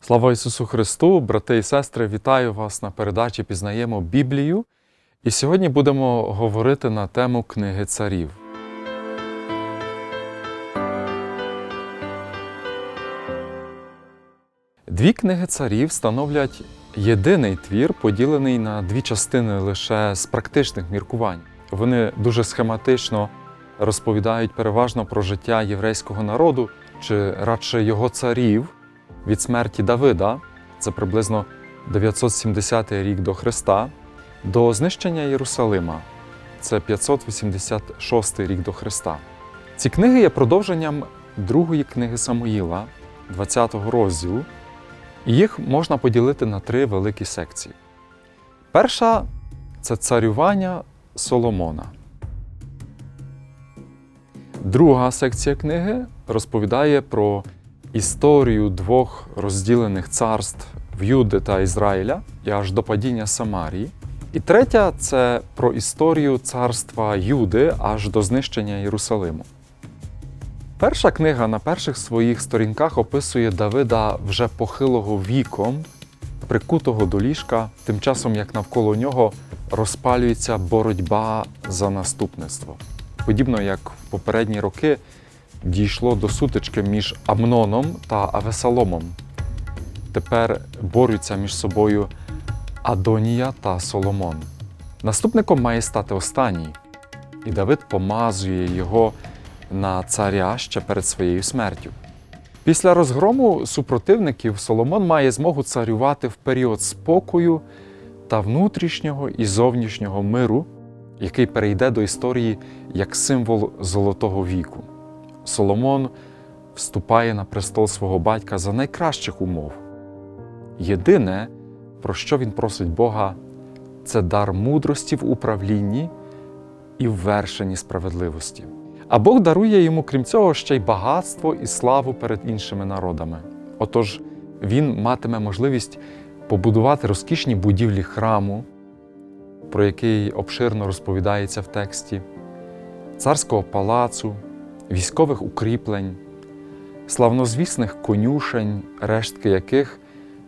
Слава Ісусу Христу, брати і сестри, вітаю вас на передачі Пізнаємо Біблію. І сьогодні будемо говорити на тему книги царів. Дві книги царів становлять єдиний твір, поділений на дві частини лише з практичних міркувань. Вони дуже схематично розповідають переважно про життя єврейського народу, чи радше його царів від смерті Давида, це приблизно 970 рік до Христа, до знищення Єрусалима, це 586 рік до Христа. Ці книги є продовженням другої книги Самуїла, 20 розділу, і їх можна поділити на три великі секції. Перша це царювання Соломона. Друга секція книги розповідає про історію двох розділених царств в Юди та Ізраїля і аж до падіння Самарії. І третя це про історію царства Юди аж до знищення Єрусалиму. Перша книга на перших своїх сторінках описує Давида вже похилого віком, прикутого до ліжка, тим часом як навколо нього розпалюється боротьба за наступництво. Подібно як в попередні роки дійшло до сутички між Амноном та Авесаломом. Тепер борються між собою Адонія та Соломон. Наступником має стати останній, і Давид помазує його на царя ще перед своєю смертю. Після розгрому супротивників Соломон має змогу царювати в період спокою та внутрішнього і зовнішнього миру, який перейде до історії як символ Золотого віку. Соломон вступає на престол свого батька за найкращих умов. Єдине, про що він просить Бога, це дар мудрості в управлінні і в вершенні справедливості. А Бог дарує йому, крім цього, ще й багатство і славу перед іншими народами. Отож, він матиме можливість побудувати розкішні будівлі храму, про який обширно розповідається в тексті, царського палацу, військових укріплень, славнозвісних конюшень, рештки яких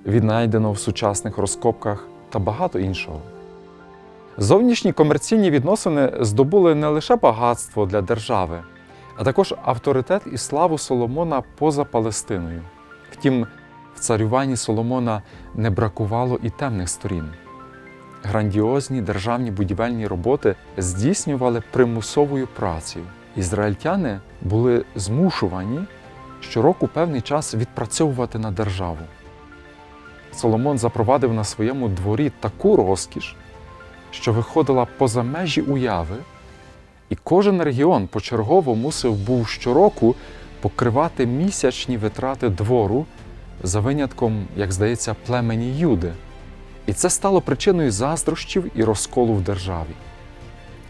віднайдено в сучасних розкопках та багато іншого. Зовнішні комерційні відносини здобули не лише багатство для держави, а також авторитет і славу Соломона поза Палестиною. Втім, в царюванні Соломона не бракувало і темних сторін. Грандіозні державні будівельні роботи здійснювали примусовою працею. Ізраїльтяни були змушувані щороку певний час відпрацьовувати на державу. Соломон запровадив на своєму дворі таку розкіш, що виходила поза межі уяви, і кожен регіон почергово мусив був щороку покривати місячні витрати двору за винятком, як здається, племені Юди. І це стало причиною заздрощів і розколу в державі.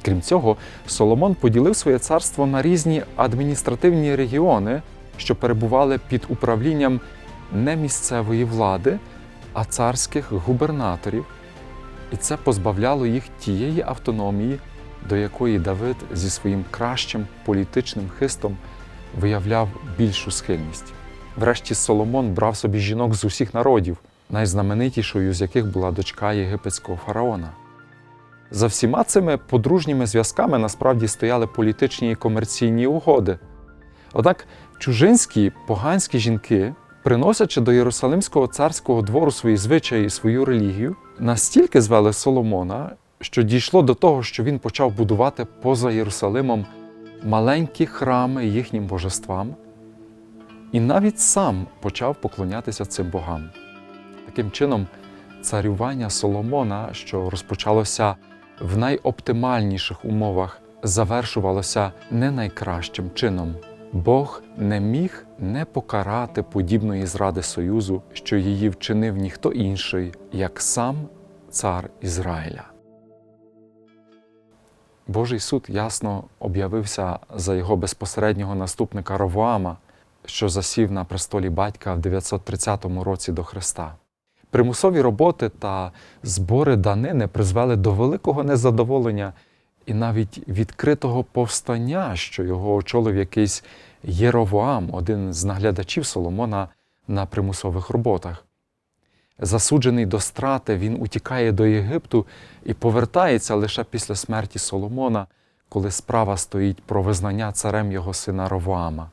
Крім цього, Соломон поділив своє царство на різні адміністративні регіони, що перебували під управлінням не місцевої влади, а царських губернаторів, і це позбавляло їх тієї автономії, до якої Давид зі своїм кращим політичним хистом виявляв більшу схильність. Врешті Соломон брав собі жінок з усіх народів, найзнаменитішою з яких була дочка єгипетського фараона. За всіма цими подружніми зв'язками насправді стояли політичні і комерційні угоди. Однак чужинські поганські жінки, приносячи до Єрусалимського царського двору свої звичаї і свою релігію, настільки звели Соломона, що дійшло до того, що він почав будувати поза Єрусалимом маленькі храми їхнім божествам, і навіть сам почав поклонятися цим богам. Таким чином, царювання Соломона, що розпочалося в найоптимальніших умовах, завершувалося не найкращим чином. Бог не міг не покарати подібної зради Союзу, що її вчинив ніхто інший, як сам цар Ізраїля. Божий суд ясно об'явився за його безпосереднього наступника Ровоама, що засів на престолі батька в 930 році до Христа. Примусові роботи та збори данини призвели до великого незадоволення і навіть відкритого повстання, що його очолив якийсь Єровоам, один з наглядачів Соломона на примусових роботах. Засуджений до страти, він утікає до Єгипту і повертається лише після смерті Соломона, коли справа стоїть про визнання царем його сина Ровоама.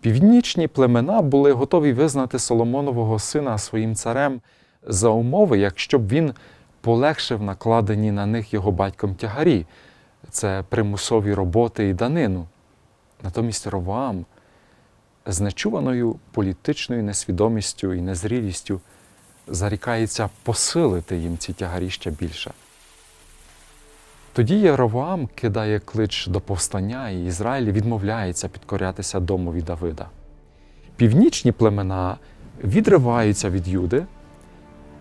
Північні племена були готові визнати Соломонового сина своїм царем за умови, якщо б він полегшив накладені на них його батьком тягарі, це примусові роботи і данину. Натомість Ровоам з нечуваною політичною несвідомістю і незрілістю зарікається посилити їм ці тягарі ще більше. Тоді Єровоам кидає клич до повстання, і Ізраїль відмовляється підкорятися домові Давида. Північні племена відриваються від Юди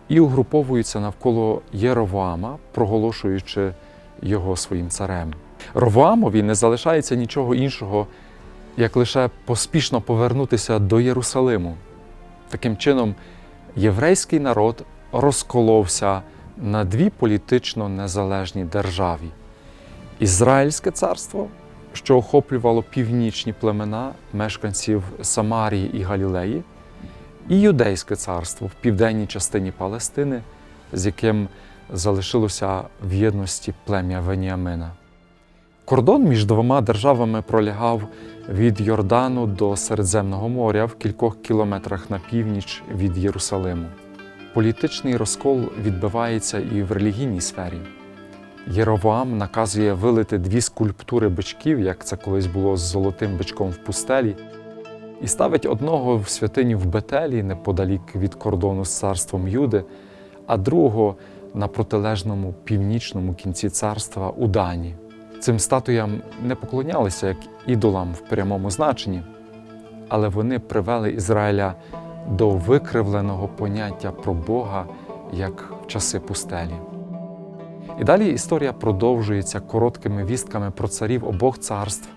і угруповуються навколо Єровоама, проголошуючи його своїм царем. Ровоамові не залишається нічого іншого, як лише поспішно повернутися до Єрусалиму. Таким чином, єврейський народ розколовся на дві політично незалежні державі: Ізраїльське царство, що охоплювало північні племена мешканців Самарії і Галілеї, і Юдейське царство в південній частині Палестини, з яким залишилося в єдності плем'я Веніамина. Кордон між двома державами пролягав від Йордану до Середземного моря в кількох кілометрах на північ від Єрусалиму. Політичний розкол відбивається і в релігійній сфері. Єровоам наказує вилити дві скульптури бичків, як це колись було з золотим бичком в пустелі, і ставить одного в святиню в Бетелі неподалік від кордону з царством Юди, а другого на протилежному північному кінці царства у Дані. Цим статуям не поклонялися як ідолам в прямому значенні, але вони привели Ізраїля до викривленого поняття про Бога як в часи пустелі. І далі історія продовжується короткими вістками про царів обох царств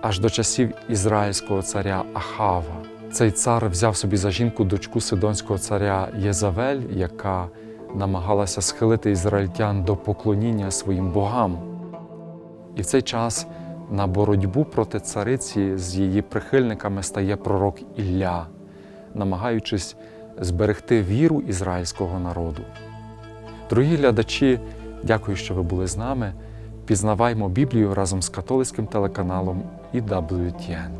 аж до часів ізраїльського царя Ахава. Цей цар взяв собі за жінку дочку сидонського царя Єзавель, яка намагалася схилити ізраїльтян до поклоніння своїм богам. І в цей час на боротьбу проти цариці з її прихильниками стає пророк Ілля, намагаючись зберегти віру ізраїльського народу. Дорогі глядачі, дякую, що ви були з нами. Пізнаваймо Біблію разом з католицьким телеканалом EWTN.